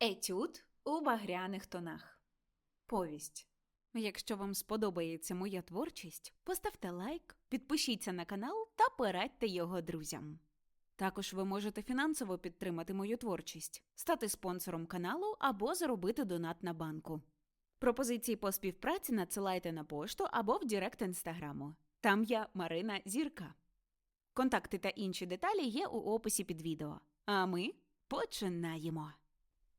Етюд у багряних тонах. Повість. Якщо вам сподобається моя творчість, поставте лайк, підпишіться на канал та порадьте його друзям. Також ви можете фінансово підтримати мою творчість, стати спонсором каналу або заробити донат на банку. Пропозиції по співпраці надсилайте на пошту або в Директ інстаграму. Там я Марина Зірка. Контакти та інші деталі є у описі під відео. А ми починаємо.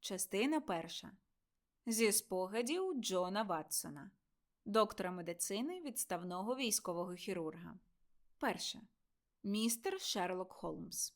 Частина перша. Зі спогадів Джона Ватсона, доктора медицини відставного військового хірурга. Перше. Містер Шерлок Холмс.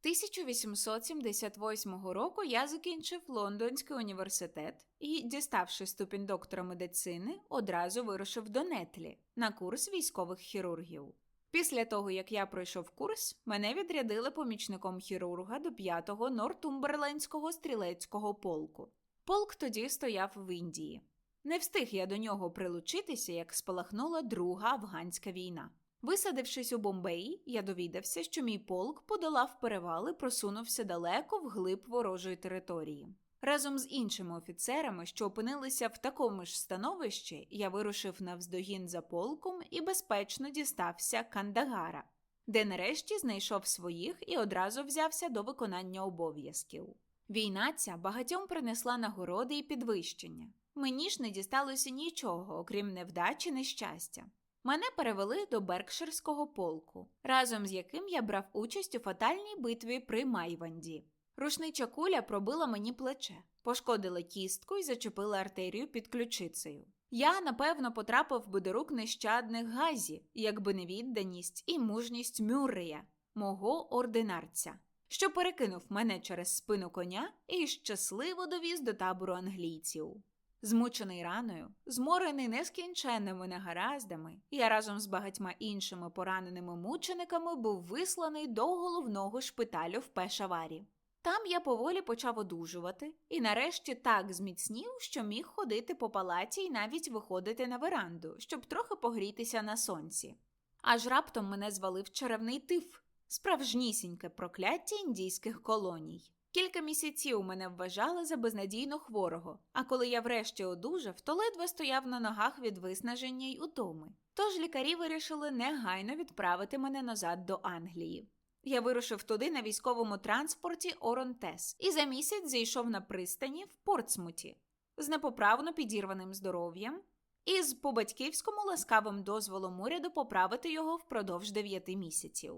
1878 року я закінчив Лондонський університет і, діставши ступінь доктора медицини, одразу вирушив до Нетлі на курс військових хірургів. Після того, як я пройшов курс, мене відрядили помічником хірурга до 5-го Нортумберлендського стрілецького полку. Полк тоді стояв в Індії. Не встиг я до нього прилучитися, як спалахнула Друга афганська війна. Висадившись у Бомбеї, я довідався, що мій полк подолав перевали, просунувся далеко вглиб ворожої території. Разом з іншими офіцерами, що опинилися в такому ж становищі, я вирушив навздогін за полком і безпечно дістався Кандагара, де нарешті знайшов своїх і одразу взявся до виконання обов'язків. Війна ця багатьом принесла нагороди і підвищення. Мені ж не дісталося нічого, окрім невдачі нещастя. Мене перевели до Беркширського полку, разом з яким я брав участь у фатальній битві при Майванді. Рушнича куля пробила мені плече, пошкодила кістку і зачепила артерію під ключицею. Я, напевно, потрапив би до рук нещадних газі, якби не відданість і мужність Мюррея, мого ординарця, що перекинув мене через спину коня і щасливо довіз до табору англійців. Змучений раною, зморений нескінченними негараздами, я разом з багатьма іншими пораненими мучениками був висланий до головного шпиталю в Пешаварі. Там я поволі почав одужувати і нарешті так зміцнів, що міг ходити по палаті і навіть виходити на веранду, щоб трохи погрітися на сонці. Аж раптом мене звалив черевний тиф, справжнісіньке прокляття індійських колоній. Кілька місяців мене вважали за безнадійно хворого, а коли я врешті одужав, то ледве стояв на ногах від виснаження й утоми. Тож лікарі вирішили негайно відправити мене назад до Англії. Я вирушив туди на військовому транспорті Оронтес і за місяць зійшов на пристані в Портсмуті з непоправно підірваним здоров'ям і з по батьківському ласкавим дозволом уряду поправити його впродовж дев'яти місяців.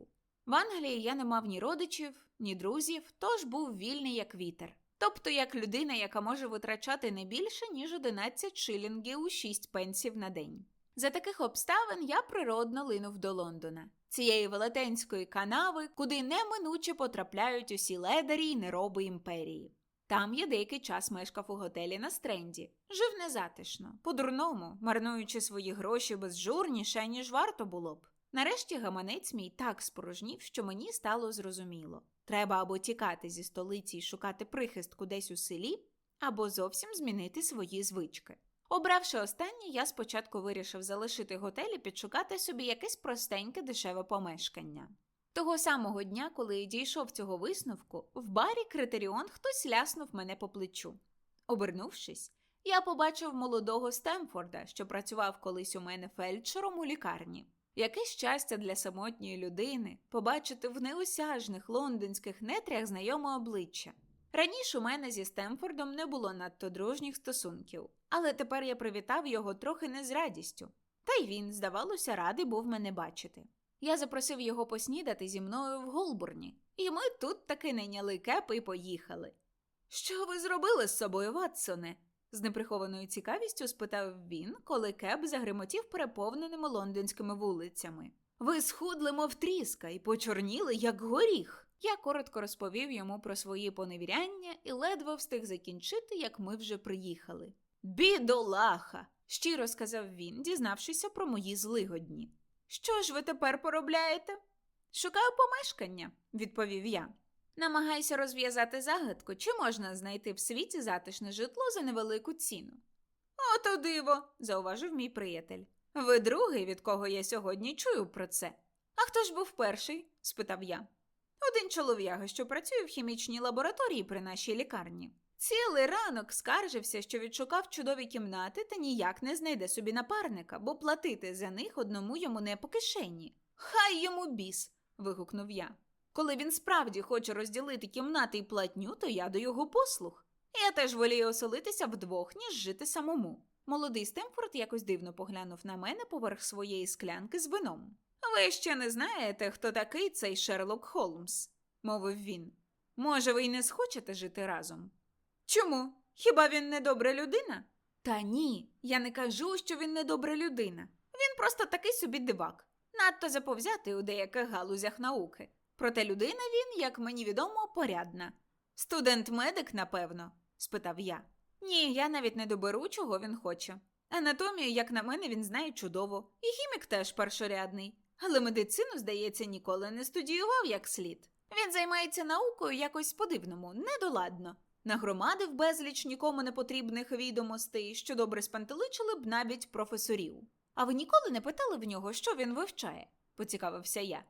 В Англії я не мав ні родичів, ні друзів, тож був вільний як вітер. Тобто як людина, яка може витрачати не більше, ніж 11 шилінгів у 6 пенсів на день. За таких обставин я природно линув до Лондона, цієї велетенської канави, куди неминуче потрапляють усі ледарі й нероби імперії. Там я деякий час мешкав у готелі на стренді, жив незатишно, по-дурному, марнуючи свої гроші безжурніше, ніж варто було б. Нарешті гаманець мій так спорожнів, що мені стало зрозуміло треба або тікати зі столиці і шукати прихистку десь у селі, або зовсім змінити свої звички. Обравши останнє, я спочатку вирішив залишити готель і підшукати собі якесь простеньке дешеве помешкання. Того самого дня, коли я дійшов цього висновку, в барі Критеріон хтось ляснув мене по плечу. Обернувшись, я побачив молодого Стемфорда, що працював колись у мене фельдшером у лікарні. Яке щастя для самотньої людини побачити в неосяжних лондонських нетрях знайоме обличчя. Раніше у мене зі Стемфордом не було надто дружніх стосунків, але тепер я привітав його трохи не з радістю. Та й він, здавалося, радий був мене бачити. Я запросив його поснідати зі мною в Голбурні, і ми тут таки найняли кепи і поїхали. Що ви зробили з собою, Ватсоне? з неприхованою цікавістю спитав він, коли кеп загримотів переповненими лондонськими вулицями. Ви схудли, мов тріска, і почорніли, як горіх. Я коротко розповів йому про свої поневіряння і ледве встиг закінчити, як ми вже приїхали. Бідолаха! щиро сказав він, дізнавшися про мої злигодні. Що ж ви тепер поробляєте? Шукаю помешкання, відповів я. Намагайся розв'язати загадку, чи можна знайти в світі затишне житло за невелику ціну. Ото диво, зауважив мій приятель. Ви другий, від кого я сьогодні чую про це. А хто ж був перший? спитав я. Один чолов'яга, що працює в хімічній лабораторії при нашій лікарні. Цілий ранок скаржився, що відшукав чудові кімнати та ніяк не знайде собі напарника, бо платити за них одному йому не по кишені. Хай йому біс. вигукнув я. Коли він справді хоче розділити кімнати і платню, то я до його послуг. Я теж волію оселитися вдвох, ніж жити самому. Молодий Стемфорд якось дивно поглянув на мене поверх своєї склянки з вином. Ви ще не знаєте, хто такий цей Шерлок Холмс, мовив він. Може, ви й не схочете жити разом? Чому? Хіба він не добра людина? Та ні, я не кажу, що він не добра людина. Він просто такий собі дивак, надто заповзятий у деяких галузях науки. Проте людина він, як мені відомо, порядна. Студент-медик, напевно? спитав я. Ні, я навіть не доберу, чого він хоче. Анатомію, як на мене, він знає чудово, і хімік теж першорядний, але медицину, здається, ніколи не студіював як слід. Він займається наукою якось по-дивному, недоладно. Нагромадив безліч нікому не потрібних відомостей, що добре спантеличили б навіть професорів. А ви ніколи не питали в нього, що він вивчає? поцікавився я.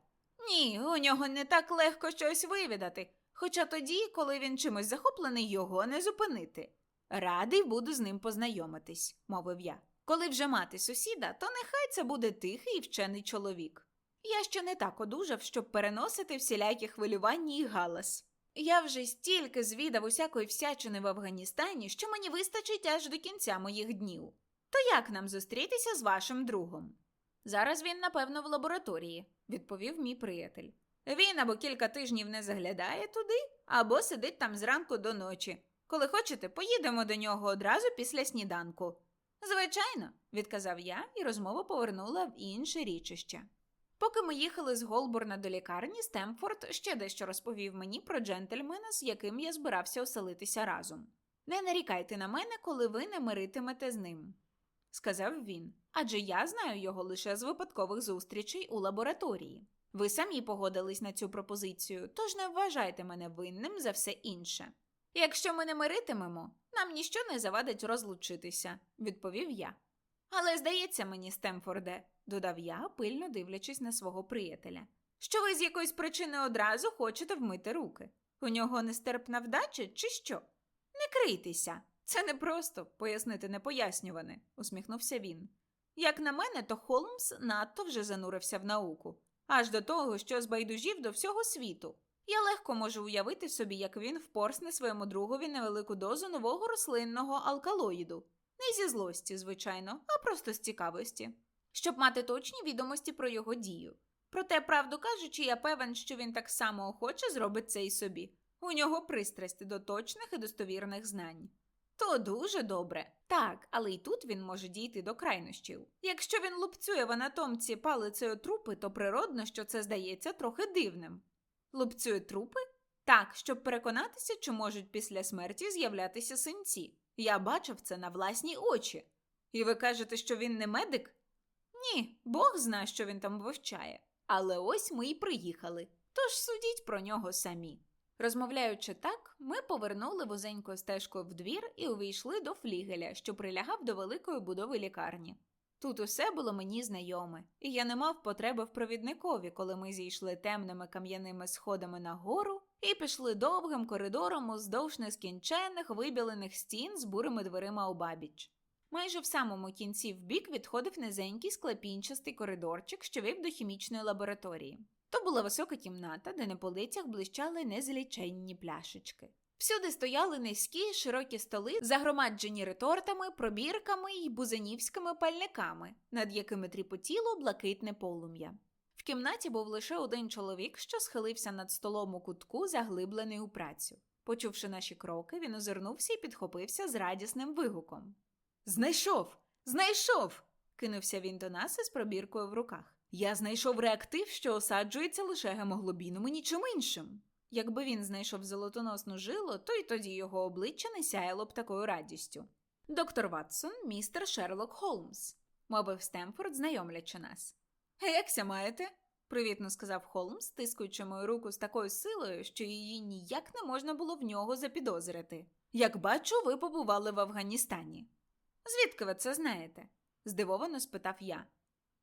Ні, у нього не так легко щось вивідати, хоча тоді, коли він чимось захоплений, його не зупинити. Радий буду з ним познайомитись, мовив я. Коли вже мати сусіда, то нехай це буде тихий і вчений чоловік. Я ще не так одужав, щоб переносити всілякі хвилювання і галас. Я вже стільки звідав усякої всячини в Афганістані, що мені вистачить аж до кінця моїх днів. То як нам зустрітися з вашим другом? Зараз він, напевно, в лабораторії, відповів мій приятель. Він або кілька тижнів не заглядає туди, або сидить там зранку до ночі. Коли хочете, поїдемо до нього одразу після сніданку. Звичайно, відказав я, і розмова повернула в інше річище. Поки ми їхали з Голборна до лікарні, Стемфорд ще дещо розповів мені про джентльмена, з яким я збирався оселитися разом. Не нарікайте на мене, коли ви не миритимете з ним, сказав він, адже я знаю його лише з випадкових зустрічей у лабораторії. Ви самі погодились на цю пропозицію, тож не вважайте мене винним за все інше. Якщо ми не миритимемо, нам ніщо не завадить розлучитися, відповів я. Але здається мені, Стемфорде, додав я, пильно дивлячись на свого приятеля, що ви з якоїсь причини одразу хочете вмити руки. У нього нестерпна вдача, чи що? Не крийтеся. Це не просто пояснити непояснюване, усміхнувся він. Як на мене, то Холмс надто вже занурився в науку, аж до того, що збайдужів до всього світу. Я легко можу уявити собі, як він впорсне своєму другові невелику дозу нового рослинного алкалоїду. Не зі злості, звичайно, а просто з цікавості, щоб мати точні відомості про його дію. Проте, правду кажучи, я певен, що він так само охоче зробить це і собі. У нього пристрасть до точних і достовірних знань. То дуже добре. Так, але й тут він може дійти до крайнощів. Якщо він лупцює в анатомці палицею трупи, то природно, що це здається трохи дивним. Лупцює трупи? Так, щоб переконатися, чи можуть після смерті з'являтися синці. Я бачив це на власні очі. І ви кажете, що він не медик? Ні, Бог знає, що він там вивчає. Але ось ми й приїхали. Тож судіть про нього самі. Розмовляючи так, ми повернули вузенькою стежкою в двір і увійшли до флігеля, що прилягав до великої будови лікарні. Тут усе було мені знайоме, і я не мав потреби в провідникові, коли ми зійшли темними кам'яними сходами нагору і пішли довгим коридором уздовж нескінченних вибілених стін з бурими дверима обабіч. Майже в самому кінці вбік відходив низенький склепінчастий коридорчик, що вів до хімічної лабораторії. То була висока кімната, де на полицях блищали незліченні пляшечки. Всюди стояли низькі широкі столи, загромаджені ретортами, пробірками і бузанівськими пальниками, над якими тріпотіло блакитне полум'я. В кімнаті був лише один чоловік, що схилився над столом у кутку, заглиблений у працю. Почувши наші кроки, він озирнувся і підхопився з радісним вигуком. Знайшов! Знайшов! кинувся він до нас із пробіркою в руках. Я знайшов реактив, що осаджується лише гемоглобіном і нічим іншим. Якби він знайшов золотоносну жилу, то й тоді його обличчя не сяяло б такою радістю. Доктор Ватсон, містер Шерлок Холмс, мовив Стемфорд, знайомлячи нас. Якся маєте? привітно сказав Холмс, стискуючи мою руку з такою силою, що її ніяк не можна було в нього запідозрити. Як бачу, ви побували в Афганістані. Звідки ви це знаєте? здивовано спитав я.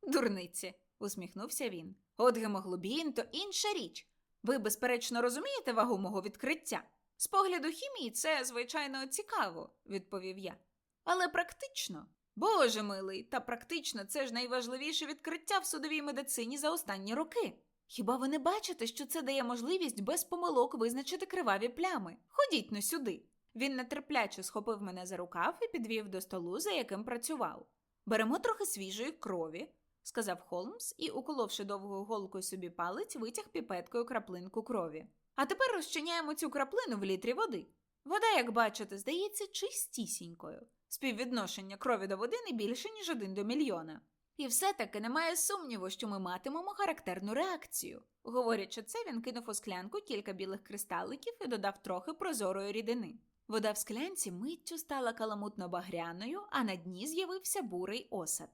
Дурниці, усміхнувся він. От гемоглобін то інша річ. Ви, безперечно, розумієте вагу мого відкриття? З погляду хімії це, звичайно, цікаво, відповів я. Але практично. Боже милий, та практично це ж найважливіше відкриття в судовій медицині за останні роки. Хіба ви не бачите, що це дає можливість без помилок визначити криваві плями? Ходіть но сюди. Він нетерпляче схопив мене за рукав і підвів до столу, за яким працював. Беремо трохи свіжої крові, сказав Холмс і, уколовши довгою голкою собі палець, витяг піпеткою краплинку крові. А тепер розчиняємо цю краплину в літрі води. Вода, як бачите, здається чистісінькою. Співвідношення крові до води не більше, ніж один до мільйона. І все-таки немає сумніву, що ми матимемо характерну реакцію. Говорячи це, він кинув у склянку кілька білих кристаликів і додав трохи прозорої рідини. Вода в склянці миттю стала каламутно багряною, а на дні з'явився бурий осад.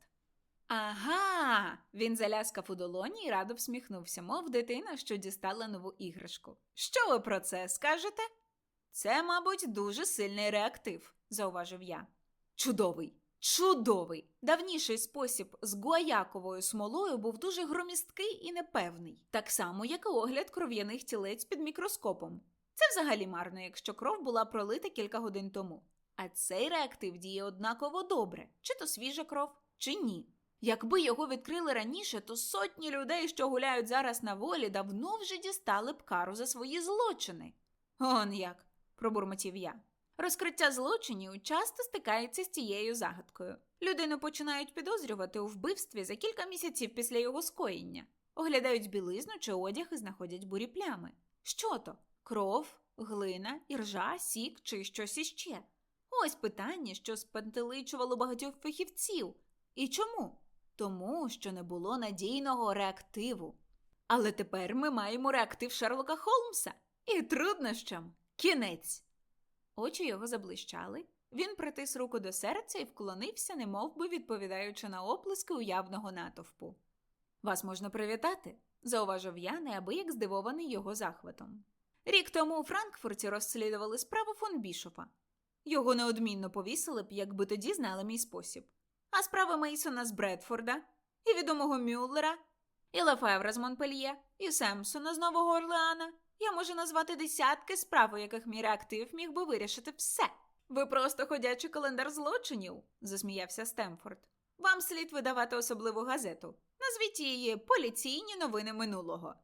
Ага. Він заляскав у долоні і радо всміхнувся, мов дитина, що дістала нову іграшку. Що ви про це скажете? Це, мабуть, дуже сильний реактив, зауважив я. Чудовий, чудовий. Давніший спосіб з гуаяковою смолою був дуже громісткий і непевний, так само, як і огляд кров'яних тілець під мікроскопом. Це взагалі марно, якщо кров була пролита кілька годин тому. А цей реактив діє однаково добре, чи то свіжа кров, чи ні. Якби його відкрили раніше, то сотні людей, що гуляють зараз на волі, давно вже дістали б кару за свої злочини. Он як, пробурмотів я. Розкриття злочинів часто стикається з цією загадкою. Людину починають підозрювати у вбивстві за кілька місяців після його скоєння, оглядають білизну чи одяг і знаходять бурі плями. Що то? Кров, глина, іржа, сік чи щось іще? Ось питання, що спантеличувало багатьох фахівців. І чому? Тому, що не було надійного реактиву. Але тепер ми маємо реактив Шерлока Холмса. І труднощам кінець. Очі його заблищали. Він притис руку до серця і вклонився, немов би відповідаючи на оплески уявного натовпу. Вас можна привітати, зауважив я, неабияк здивований його захватом. Рік тому у Франкфурті розслідували справу фон Бішофа. Його неодмінно повісили б, якби тоді знали мій спосіб. А справи Мейсона з Бредфорда, і відомого Мюллера, і Лефевра з Монпельє, і Семпсона з Нового Орлеана. Я можу назвати десятки справ, у яких мій реактив міг би вирішити все. Ви просто ходячий календар злочинів, засміявся Стемфорд. Вам слід видавати особливу газету. Назвіть її поліційні новини минулого.